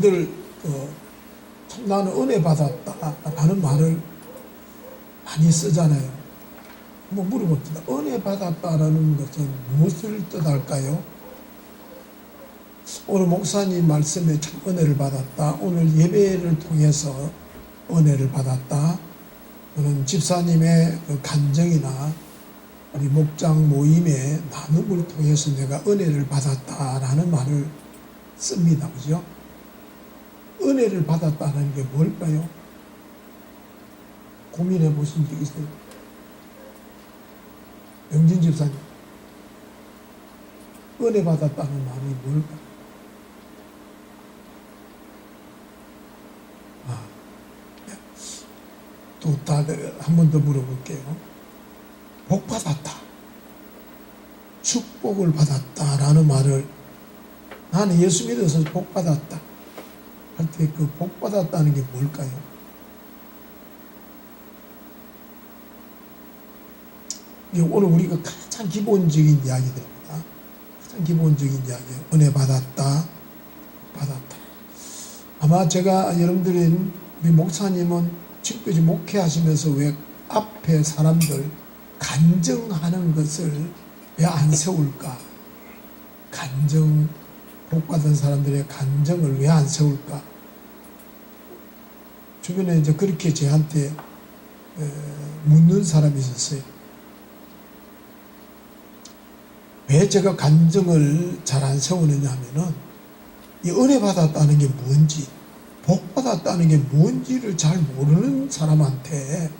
여러분들 그, 참 나는 은혜 받았다라는 말을 많이 쓰잖아요. 한번 물어봅시다. 은혜 받았다라는 것은 무엇을 뜻할까요? 오늘 목사님 말씀에 참 은혜를 받았다. 오늘 예배를 통해서 은혜를 받았다. 또는 집사님의 그 간정이나 우리 목장 모임의 나눔을 통해서 내가 은혜를 받았다라는 말을 씁니다. 그죠? 은혜를 받았다는 게 뭘까요? 고민해 보신 적 있어요? 영진 집사님. 은혜 받았다는 말이 뭘까? 아, 또 다들 한 번 더 물어볼게요. 복 받았다. 축복을 받았다라는 말을 나는 예수 믿어서 복 받았다. 할 때 그 복 받았다는 게 뭘까요? 이게 오늘 우리가 가장 기본적인 이야기들입니다. 가장 기본적인 이야기예요. 은혜 받았다. 받았다. 아마 제가 여러분들인 우리 목사님은 지금까지 목회하시면서 왜 앞에 사람들 간증하는 것을 왜 안 세울까? 간증, 복받은 사람들의 간증을 왜 안 세울까? 주변에 이제 그렇게 저한테 에, 묻는 사람이 있었어요. 왜 제가 간증을 잘 안 세우느냐 하면은 이 은혜 받았다는 게 뭔지, 복 받았다는 게 뭔지를 잘 모르는 사람한테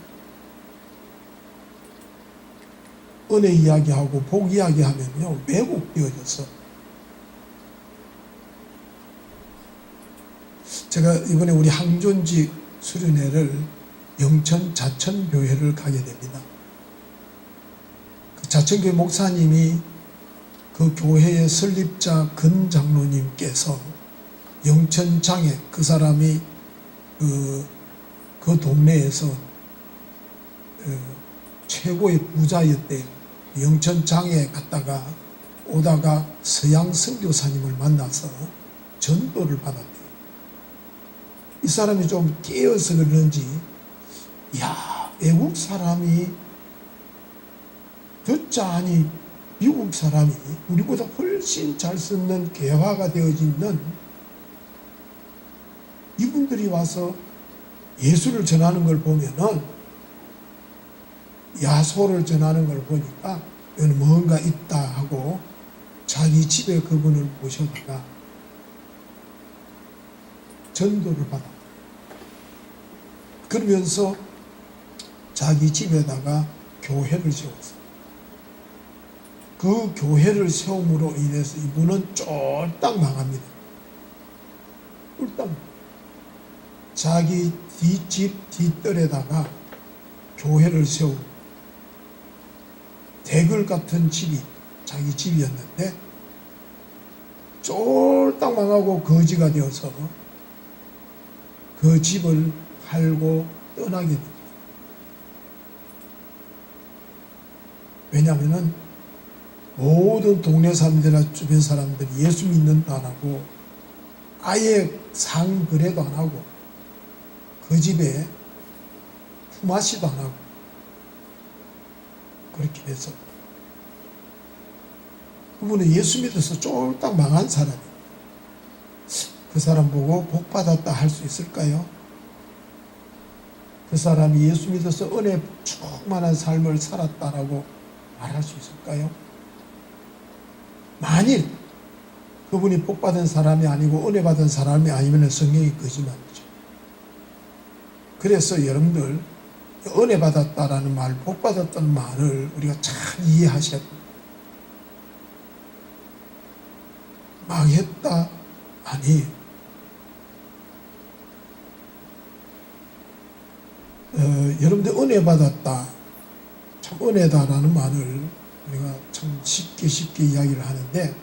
은혜 이야기하고 복 이야기하면요 왜곡되어져서 제가 이번에 우리 항존지 수련회를 영천 자천교회를 가게 됩니다. 그 자천교회 목사님이 그 교회의 설립자 근 장로님께서 영천장에 그 사람이 그, 그 동네에서 그 최고의 부자였대요. 영천장에 갔다가 오다가 서양 선교사님을 만나서 전도를 받았대요. 이 사람이 좀 깨어서 그러는지, 야 외국 사람이 듣자 하니 미국 사람이 우리보다 훨씬 잘 쓰는 개화가 되어져 있는 이분들이 와서 예수를 전하는 걸 보면은 야소를 전하는 걸 보니까 이건 뭔가 있다 하고 자기 집에 그분을 모셔다가 전도를 받아. 그러면서 자기 집에다가 교회를 세웠어. 그 교회를 세움으로 인해서 이분은 쫄딱 망합니다. 쫄딱. 자기 뒷집 뒷뜰에다가 교회를 세우고 대글 같은 집이 자기 집이었는데 쫄딱 망하고 거지가 되어서 그 집을 팔고 떠나게 됩니다. 왜냐하면은 모든 동네 사람들이나 주변 사람들이 예수 믿는다 안 하고 아예 상거래도 안 하고 그 집에 품앗이도 안 하고 그렇게 해서 그분은 예수 믿어서 쫄딱 망한 사람이 그 사람 보고 복 받았다 할 수 있을까요? 그 사람이 예수 믿어서 은혜 충만한 삶을 살았다라고 말할 수 있을까요? 만일 그분이 복 받은 사람이 아니고 은혜 받은 사람이 아니면 성경이 거짓말이죠. 그래서 여러분들 은혜 받았다라는 말, 복 받았다는 말을 우리가 잘 이해하셔야 됩니다. 망했다 아니 어, 여러분들 은혜 받았다 참 은혜다라는 말을 우리가 참 쉽게 쉽게 이야기를 하는데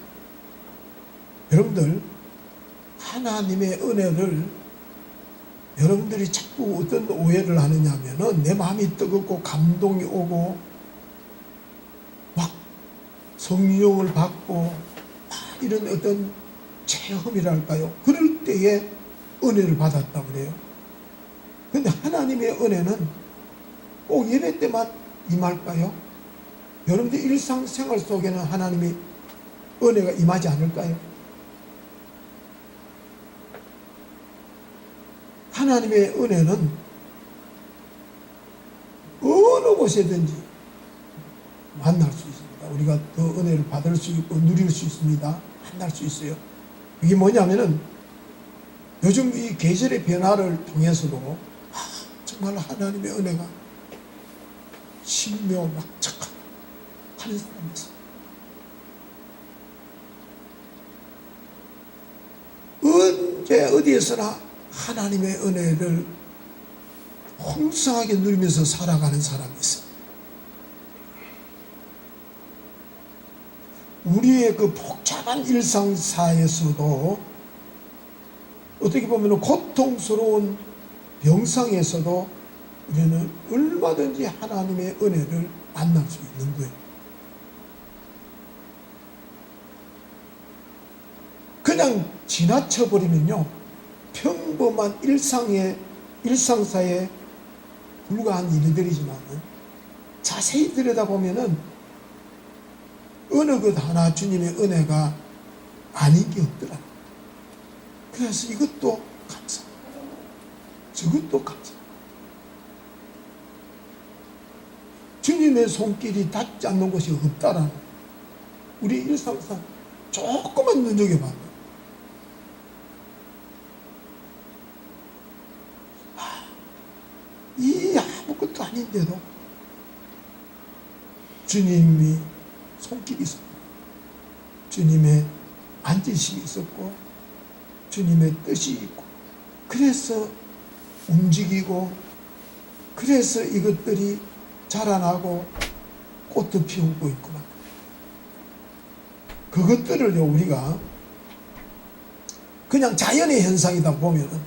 여러분들 하나님의 은혜를 여러분들이 자꾸 어떤 오해를 하느냐 하면은 내 마음이 뜨겁고 감동이 오고 막 성령을 받고 막 이런 어떤 체험이랄까요. 그럴 때에 은혜를 받았다 그래요. 근데 하나님의 은혜는 꼭 예배 때만 임할까요? 여러분들 일상생활 속에는 하나님의 은혜가 임하지 않을까요? 하나님의 은혜는 어느 곳에든지 만날 수 있습니다. 우리가 더 은혜를 받을 수 있고 누릴 수 있습니다. 만날 수 있어요. 이게 뭐냐면은 요즘 이 계절의 변화를 통해서도 아, 정말 하나님의 은혜가 신묘 막착한 하는 사람이 있어요. 언제 어디에서나 하나님의 은혜를 홍성하게 누리면서 살아가는 사람이 있어요. 우리의 그 복잡한 일상사에서도 어떻게 보면 고통스러운 병상에서도 우리는 얼마든지 하나님의 은혜를 만날 수 있는 거예요. 그냥 지나쳐 버리면요. 평범한 일상의 일상사에 불과한 일들이지만은 자세히 들여다보면은 어느 것 하나 주님의 은혜가 아닌 게 없더라. 그래서 이것도 감사. 저것도 감사. 주님의 손길이 닿지 않는 곳이 없다라는 우리 일상상 조금만 눈여겨봐. 이 아무것도 아닌데도 주님이 손길이 있었고 주님의 앉으심이 있었고 주님의 뜻이 있고 그래서 움직이고 그래서 이것들이 자라나고 꽃도 피우고 있구나. 그것들을요 우리가 그냥 자연의 현상이다 보면은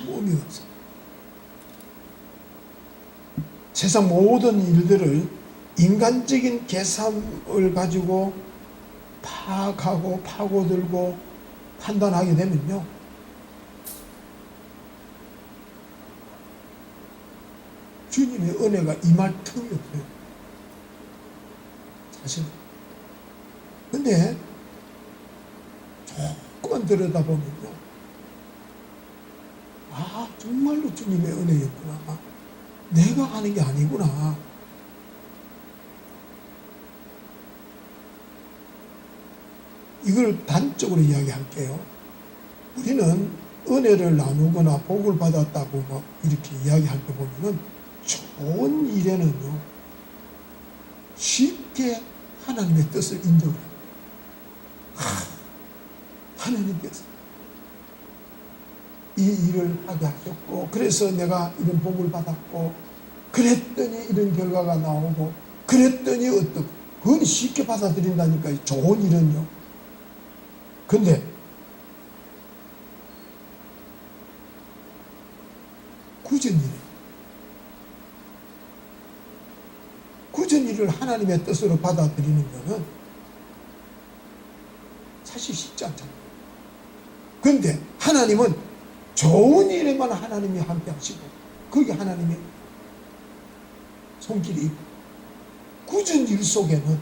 아무 의미가 없어. 세상 모든 일들을 인간적인 계산을 가지고 파악하고 파고들고 판단하게 되면요. 주님의 은혜가 임할 틈이 없어요. 사실. 근데 조금만 들여다보면요. 아, 정말로 주님의 은혜였구나. 내가 하는 게 아니구나. 이걸 단적으로 이야기할게요. 우리는 은혜를 나누거나 복을 받았다고 막 이렇게 이야기할 때 보면은 좋은 일에는요, 쉽게 하나님의 뜻을 해요. 하, 하나님께서 이 일을 하게 하셨고, 그래서 내가 이런 복을 받았고, 그랬더니 이런 결과가 나오고, 그랬더니 어떻고, 그건 쉽게 받아들인다니까요. 좋은 일은요. 근데, 굳은 일. 굳은 일을 하나님의 뜻으로 받아들이는 것은 사실 쉽지 않잖아요. 근데 하나님은 좋은 일에만 하나님이 함께 하시고, 거기 하나님의 손길이 있고, 굳은 일 속에는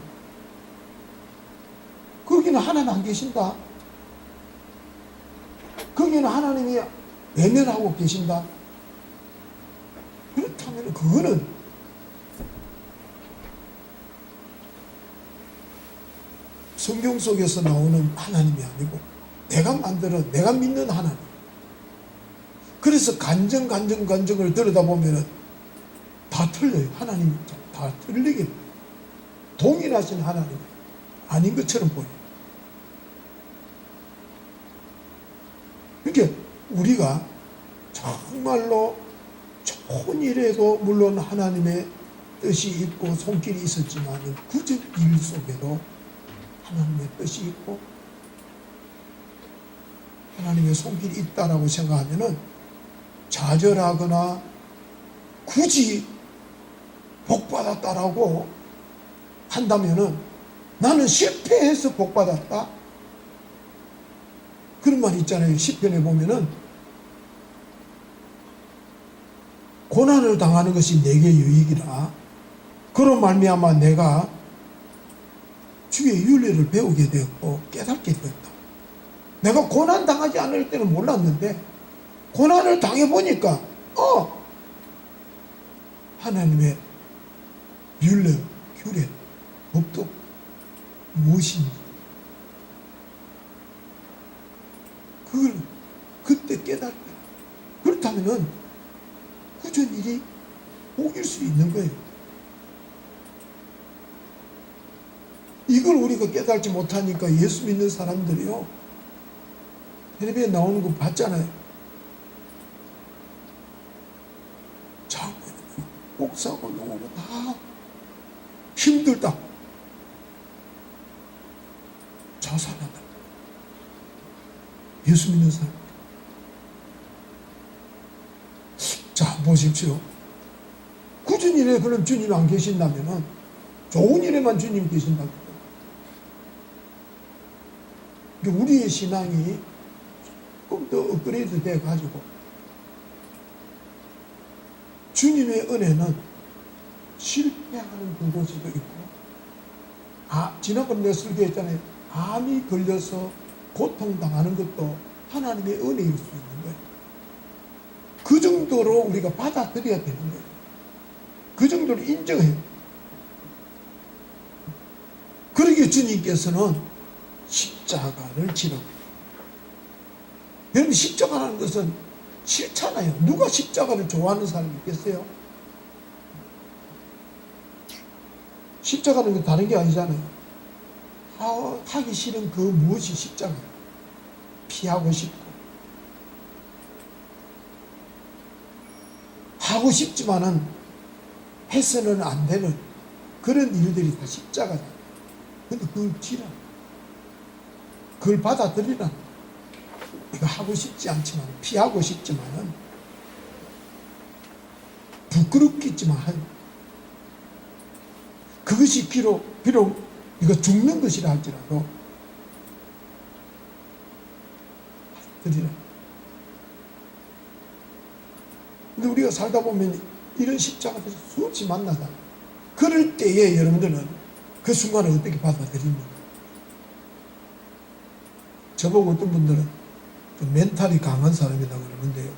거기는 하나님 안 계신다. 거기는 하나님이 외면하고 계신다. 그렇다면 그거는 성경 속에서 나오는 하나님이 아니고 내가 만들어 내가 믿는 하나님. 그래서 간정 간정 간정을 들여다보면은 다 틀려요. 하나님이 다 틀리게 동일하신 하나님 아닌 것처럼 보여요. 그러니까 우리가 정말로 좋은 일에도 물론 하나님의 뜻이 있고 손길이 있었지만 굳은 일 속에도 하나님의 뜻이 있고 하나님의 손길이 있다라고 생각하면은 좌절하거나 굳이 복 받았다라고 한다면은 나는 실패해서 복 받았다. 그런 말 있잖아요. 10편에 보면은 고난을 당하는 것이 내게 유익이라. 그런 말미암아 내가 주의 윤리를 배우게 되었고 깨닫게 되었다. 내가 고난 당하지 않을 때는 몰랐는데 고난을 당해 보니까 어 하나님의 윤례, 규례, 법도 무엇인지 그걸 그때 깨닫게 그렇다면은 구전일이 복일 수 있는 거예요. 이걸 우리가 깨닫지 못하니까 예수 믿는 사람들이요. 텔레비에 나오는 거 봤잖아요. 자고 복사고 요거 다 힘들다. 자살한다. 예수 믿는 사람. 자, 보십시오. 일에 그럼 주님 안 계신다면은 좋은 일에만 주님 계신다고. 우리의 신앙이 조금 더 업그레이드 돼 가지고 주님의 은혜는 실패하는 그곳에도 있고 아 지난번 내가 설교했잖아요. 암이 걸려서 고통당하는 것도 하나님의 은혜일 수 있는 거예요. 그 정도로 우리가 받아들여야 되는 거예요. 그 정도로 인정해요. 그러기에 주님께서는 십자가를 지라고 여러분 십자가라는 것은 싫잖아요. 누가 십자가를 좋아하는 사람이 있겠어요? 십자가는 그 다른 게 아니잖아요. 하, 하기 싫은 그 무엇이 십자가예요. 피하고 싶고 하고 싶지만은 해서는 안 되는 그런 일들이 다 십자가잖아요. 근데 그걸 지라. 그걸 받아들이라. 이거 하고 싶지 않지만 피하고 싶지만은 부끄럽겠지만 한 그것이 비록 비록 이거 죽는 것이라 할지라도 드리라. 근데 우리가 살다 보면 이런 십자가들이 수없이 만나잖아. 그럴 때에 여러분들은 그 순간을 어떻게 받아들입니까? 저보고 어떤 분들은 좀 멘탈이 강한 사람이라고 그러는데요.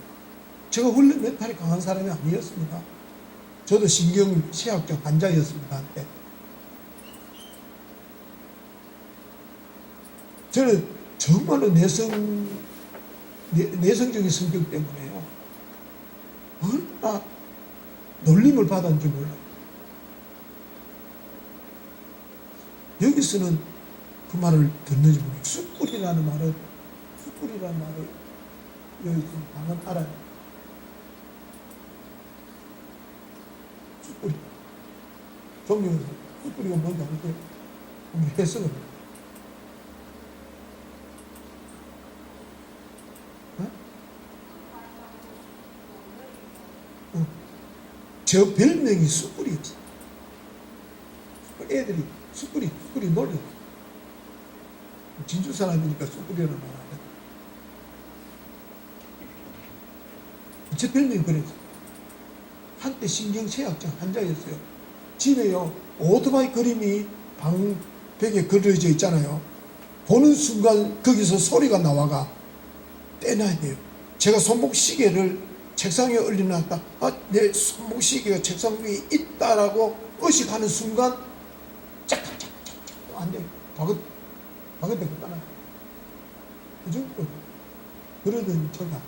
제가 원래 멘탈이 강한 사람이 아니었습니다. 저도 신경쇠약증 환자였습니다. 한때. 저는 정말로 내성, 내, 내성적인 성격 때문에요. 얼마나 놀림을 받았는지 몰라요. 여기서는 그 말을 듣는지 모르겠어요. 숯불이라는 말은, 숯불이라는 말을 여기 방은 알아요. 숯불이. 종교에서 숯불이가 뭔지 알 때 우리 해석을. 어? 어. 저 별명이 숯불이었지. 애들이 숯불이, 숯불이 놀려. 진주 사람이니까 숯불이라는 말안 해. 제 별명이 그랬어. 한때 신경쇠약증 환자였어요. 집에요, 오토바이 그림이 방벽에 그려져 있잖아요. 보는 순간 거기서 소리가 나와가 떼놔야 돼요. 제가 손목 시계를 책상 위에 올려놨다. 아, 내 손목 시계가 책상 위에 있다라고 의식하는 순간 짝짝짝짝짝 안 돼요. 박은 따라. 그 정도. 그러던 제가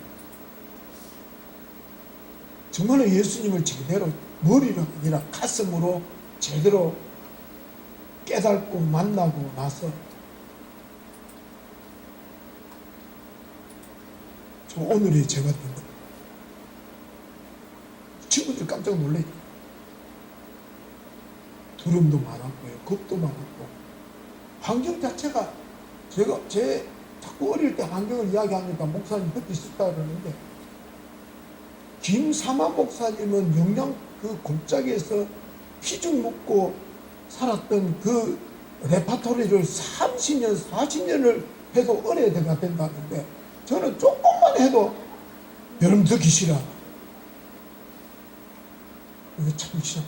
정말로 예수님을 제대로 머리로 아니라 가슴으로 제대로 깨닫고 만나고 나서 저 오늘의 제가 된 거예요. 친구들 깜짝 놀래요. 두려움도 많았고요. 겁도 많았고. 환경 자체가 제가 제 자꾸 어릴 때 환경을 이야기하니까 목사님 그때 있었다 그러는데 김사마 목사님은 영양 그 골짜기에서 피죽 먹고 살았던 그 레파토리를 30년, 40년을 해도 은혜가 된다는데 저는 조금만 해도 여러분 듣기 싫어. 이거 참 싫어.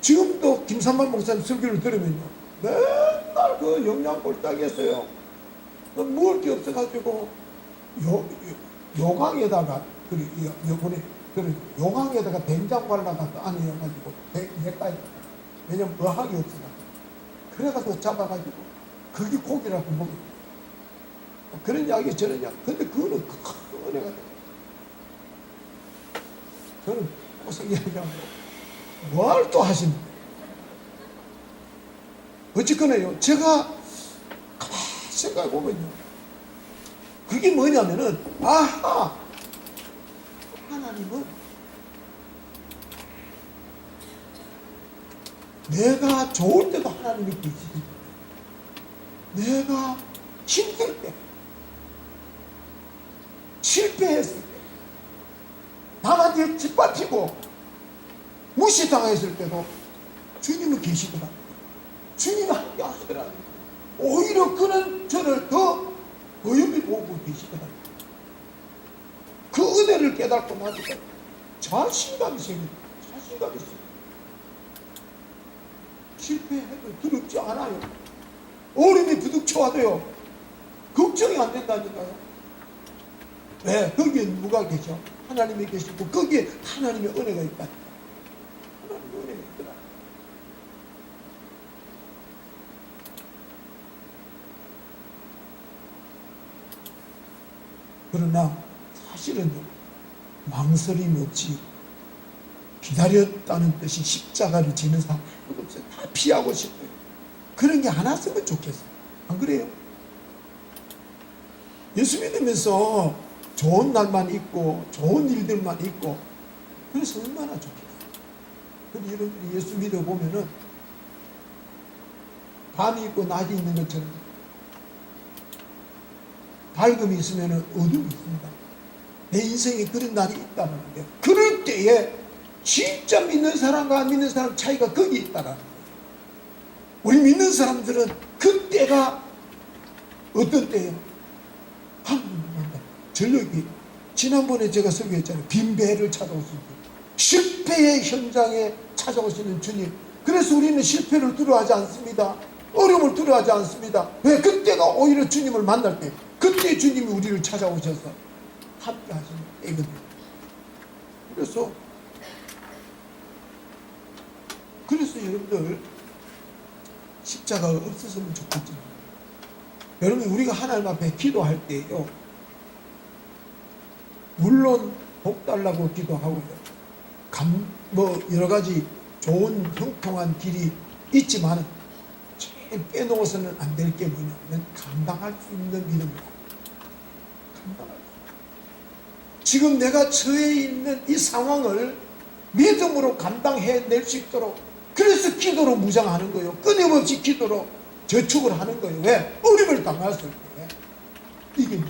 지금도 김삼만 목사님 설교를 들으면요. 맨날 그 영양골 딱 했어요. 그 먹을 게 없어가지고 요, 요, 요강에다가 그리 요- 요번에 그 요강에다가 된장 발라가 안에 해가지고 내까지 왜냐면 어학이 없어가 그래가지고 잡아가지고 그게 고기라고 먹어 그런 이야기 저런 이야기 근데 그거는 큰 은혜가 돼. 저는 무슨 이야기하고 뭘 또 하시는 어쨌거나요. 제가 가만히 생각해 보면요. 그게 뭐냐면은 아하! 하나님은 내가 좋을 때도 하나님이 계시기 때문에 내가 힘들 때 실패했을 때 남한테 짓밟히고 무시당했을 때도 주님은 계시더라 주 함께 하시더라 오히려 그는 저를 더 어여비 보고 계시더라 그 은혜를 깨닫고 나니까 자신감이 생깁니다 자신감이 생깁니다 실패해도 두렵지 않아요. 어려움이 부득쳐와도요. 걱정이 안 된다니까요. 왜? 거기에 누가 계셔? 하나님이 계시고 거기에 하나님의 은혜가 있다. 하나님의 은혜가 있더라. 그러나 사실은요. 망설임 없이 기다렸다는 뜻이 십자가를 지는 사람 없어요. 다 피하고 싶어요. 그런 게 안 왔으면 좋겠어요. 안 그래요? 예수 믿으면서 좋은 날만 있고 좋은 일들만 있고 그래서 얼마나 좋겠어요. 근데 여러분들이 예수 믿어 보면은 밤이 있고 낮이 있는 것처럼 밝음이 있으면은 어둠이 있습니다. 내 인생에 그런 날이 있다는 데 그럴 때에 진짜 믿는 사람과 안 믿는 사람 차이가 거기 있다라는 거예요. 우리 믿는 사람들은 그때가 어떤 때예요? 만나. 전력이 지난번에 제가 설교했잖아요. 빈 배를 찾아오신 분. 실패의 현장에 찾아오시는 주님. 그래서 우리는 실패를 두려워하지 않습니다. 어려움을 두려워하지 않습니다. 왜? 그때가 오히려 주님을 만날 때, 그때 주님이 우리를 찾아오셔서 함께 하시는 때거든요. 그래서 그래서 여러분들 십자가가 없었으면 좋겠죠. 여러분 우리가 하나님 앞에 기도할 때요. 물론 복 달라고 기도하고요. 감, 뭐 여러 가지 좋은 형통한 길이 있지만 제일 빼놓아서는 안 될 게 뭐냐면 감당할 수 있는 믿음이다. 지금 내가 처해 있는 이 상황을 믿음으로 감당해낼 수 있도록 그래서 기도로 무장하는 거예요. 끊임없이 기도로 저축을 하는 거예요. 왜? 어려움을 당했을 때. 이게.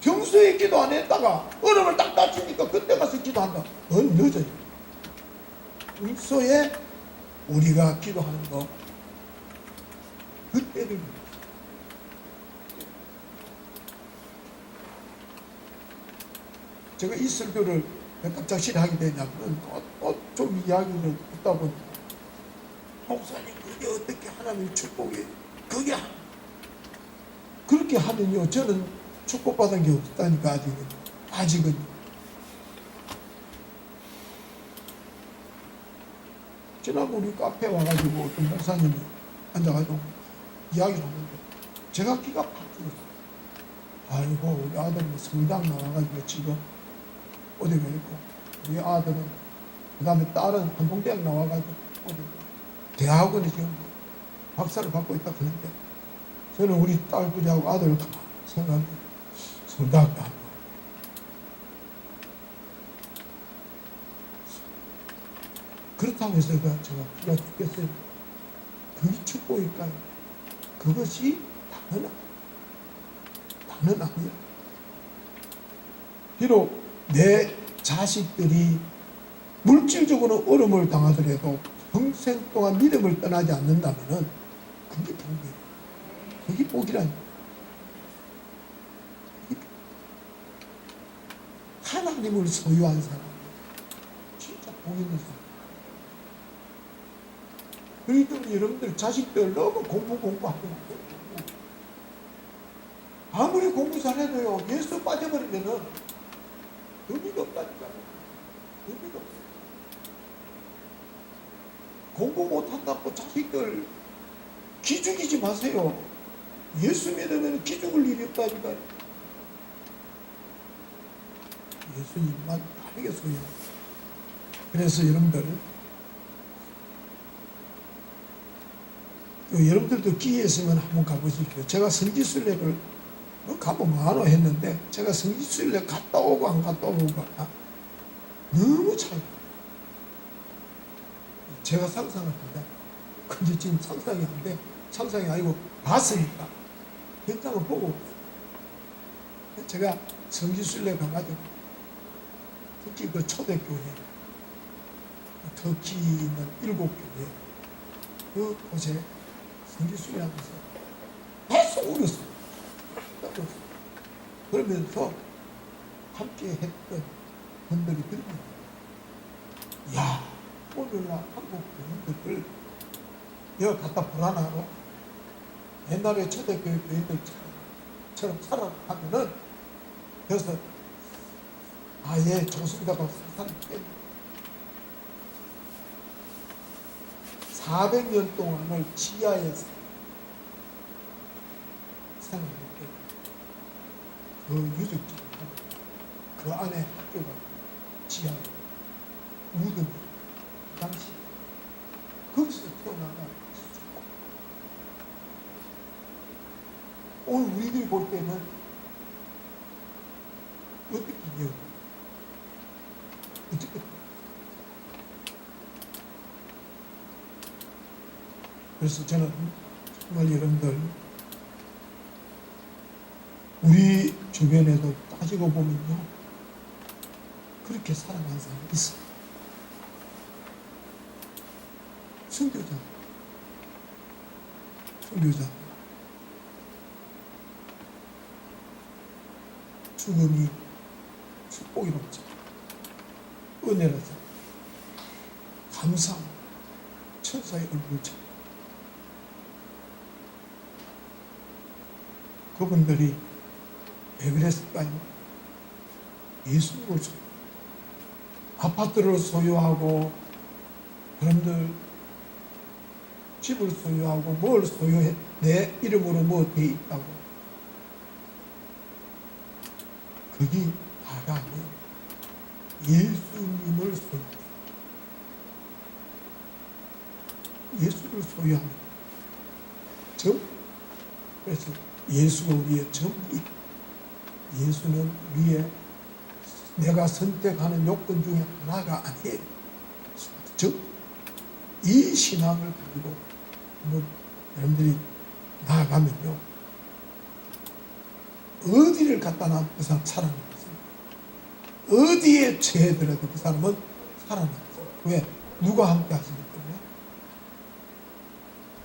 평소에 기도 안 했다가 어려움을 딱 다치니까 그때 가서 기도한다. 넌 늦어요. 평소에 우리가 기도하는 거 그때를 제가 이 설교를 왜 갑작스레 하게 되냐면 어, 어, 좀 이야기를 듣다 보니까 목사님 그게 어떻게 하나님의 축복이 그게 하- 그렇게 하면요 저는 축복받은 게 없다니까 아직은 아직은. 지난번 우리 카페 와가지고 어떤 목사님이 앉아가지고 이야기를 하는데 제가 귀가 팍 뚫렸어요 아이고 우리 아들 뭐 성당 나와가지고 지금 어디 가 있고 우리 아들은 그 다음에 딸은 한동대학 나와가지고 어디 대학원에 지금 박사를 받고 있다 그러는데 저는 우리 딸들하고 아들을 가만 생각하면 안 가. 그렇다고 해서 제가 기가 죽겠어요. 그게 축복일까요? 그것이 당연한 당연 아니야. 비록 내 자식들이 물질적으로 어려움을 당하더라도 평생 동안 믿음을 떠나지 않는다면 그게 복이에요. 그게 복이란 하나님을 소유한 사람. 진짜 복 있는 사람. 그러니까 여러분들 자식들 너무 공부 공부하고. 아무리 공부 잘해도요 예수 빠져버리면은 의미가 없다니까. 의미가 없어. 공부 못한다고 자식들 기죽이지 마세요. 예수 믿으면 기죽을 일이 없다니까. 예수님만 다르게 소유 그래서 여러분들 그 여러분들도 기회 있으면 한번 가보십시오. 제가 성지순례를 뭐 가보면 안와 했는데 제가 성지순례 갔다 오고 안 갔다 오고가 너무 차이. 제가 상상을 한데 근데 지금 상상이 안 돼. 상상이 아니고 봤으니까 현장을 보고 제가 성지순례 가가지고 특히 그 초대교회 터키는 일곱 교회 그 곳에 성지순례 하면서 계속 울었어요. 울었어요. 그러면서 함께 했던 분들이 들으면 야 오늘날 한국 교인들을 여기 갖다 불안하고 옛날에 초대교회 교인들처럼 살아가면은 그래서 아예 사람 때문에 400년 동안을 지하에서 생활했고 그 유적지 그 안에 학교가 무덤이 그 당시 거기서 태어나가 죽고 오늘 우리들이 볼 때는 어떻게 이해요? 어떻게 그래서 저는 정말 여러분들 우리 주변에도 따지고 보면요. 그렇게 살아간 사람이 있어요 순교자. 순교자. 죽음이 축복이롭죠. 은혜라서 감사함. 천사의 얼굴처럼 그분들이 왜 그랬을까요? 소유 아파트를 소유하고 그런들 집을 소유하고 뭘 소유해? 내 이름으로 뭐 돼 있다고. 그게 다가 아니에요. 예수님을 소유 예수를 소유하는 전 그래서 예수가 우리의 전부 예수는 우리의 내가 선택하는 요건 중에 하나가 아니에요. 즉, 이 신앙을 가지고 뭐 여러분들이 나아가면요. 어디를 갖다 놔도 그 사람 살아나는 거죠. 어디에 처해더라도 그 사람은 살아나는 거죠. 왜? 누가 함께 하시기 때문에.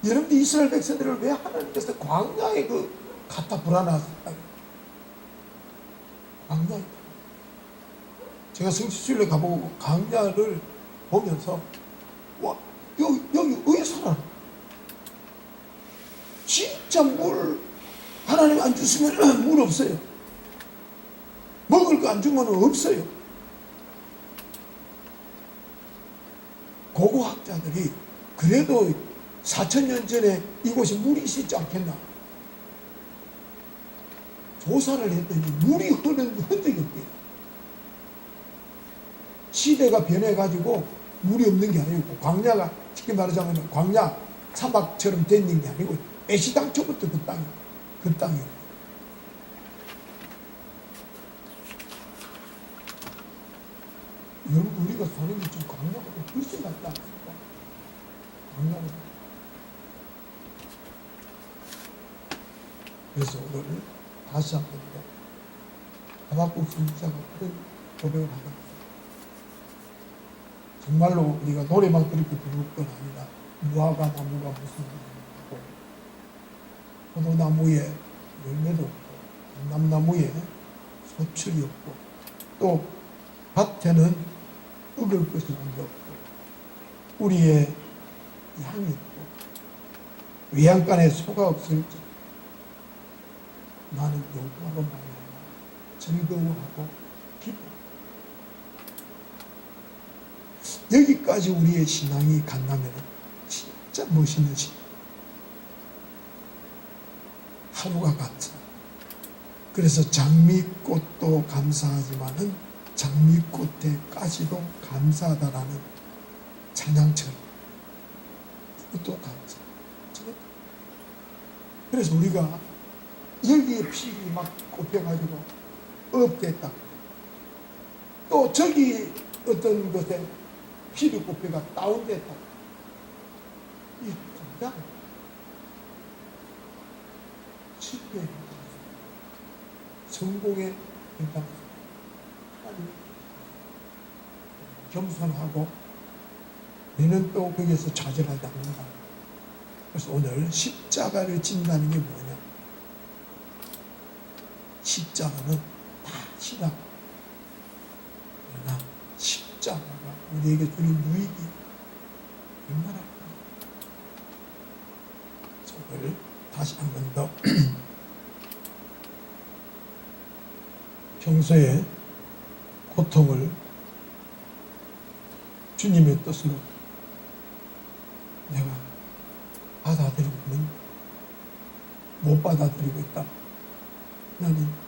여러분들 이스라엘 백성들을 왜 하나님께서 광야에 그 갖다 불안하셨다. 광야. 제가 성지순례 가보고 광야를 보면서 와 여기 여기 왜 살아? 진짜 물 하나님 안 주시면 물 없어요. 먹을 거 안 주면 없어요. 고고학자들이 그래도 4천 년 전에 이곳이 물이 있지 않겠나? 조사를 했더니 물이 흐르는 흔적이 없대요. 시대가 변해가지고 물이 없는 게 아니고 광야가 쉽게 말하자면 광야 사막처럼 된게 아니고 애시당초부터 그 땅이 그 땅이에요. 여러분 우리가 사는 게 지금 광야보다 훨씬 않습니까? 광야보다. 그래서 오늘 다시 한번 하박국 선지자가 그런 고백을 하는 정말로 우리가 노래만 그렇게 부를 건 아니라 무화과 나무가 무슨 나무고. 포도나무에 열매도 없고 감남나무에 소출이 없고 또 밭에는 먹을 것이 없고 우리의 양이 있고 외양간에 소가 없을지 나는 여호와로 말미암아 즐거워하고 기뻐. 여기까지 우리의 신앙이 간다면 진짜 멋있는 신. 하루가 같은. 그래서 장미꽃도 감사하지만은 장미꽃에까지도 감사하다라는 찬양처럼 이것도 감사. 그래서 우리가 여기에 피이 막 꼽혀가지고 없겠다. 또 저기 어떤 것에 피리 꼽혀가 다운됐다. 이 정답 실패의 성공의 현장 겸손하고 우리는 또 거기에서 좌절하지 않는다. 그래서 오늘 십자가를 진다는 게 뭐냐? 십자가는 다 치라. 그러나 십자가가 우리에게 주는 유익이 얼마나 저걸 다시 한 번 더 평소에 고통을 주님의 뜻으로 내가 받아들이고는 못 받아들이고 있다. 하나님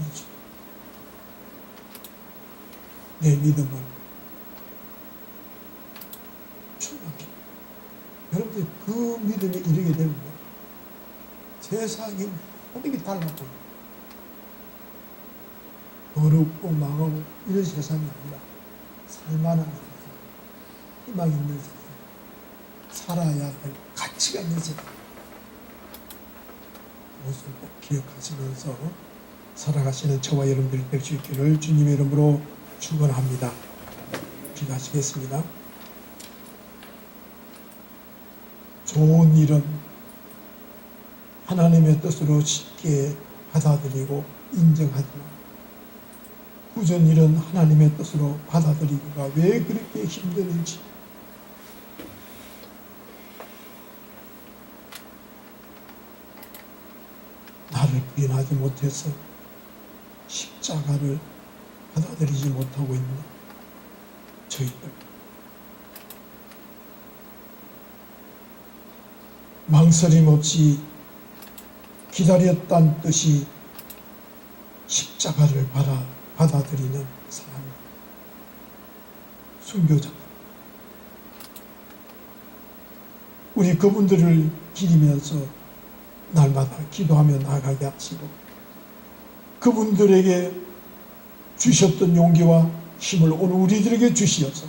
받아들이지. 내 믿음을 충만히. 여러분들 그 믿음에 이르게 되면 세상이 모든 게 달라 보여. 어렵고 망하고 이런 세상이 아니라 살만한 세상, 희망 있는 세상, 살아야 할 가치가 있는 세상. 그것을 꼭 기억하시면서 살아가시는 저와 여러분들이 될 수 있기를 주님의 이름으로 축원합니다. 기도하시겠습니다. 좋은 일은 하나님의 뜻으로 쉽게 받아들이고 인정하지만 후전 일은 하나님의 뜻으로 받아들이기가 왜 그렇게 힘드는지 나를 부인하지 못해서 십 자가를 받아들이지 못하고 있는 저희들. 망설임 없이 기다렸단 뜻이 십자가를 받아, 받아들이는 사람. 순교자. 우리 그분들을 기리면서 날마다 기도하며 나가게 하시고 그분들에게 주셨던 용기와 힘을 오늘 우리들에게 주시어서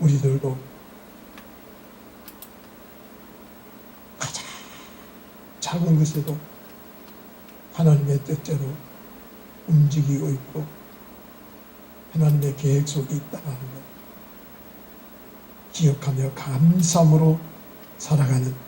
우리들도 가장 작은 것에도 하나님의 뜻대로 움직이고 있고 하나님의 계획 속에 있다는 것 기억하며 감사함으로 살아가는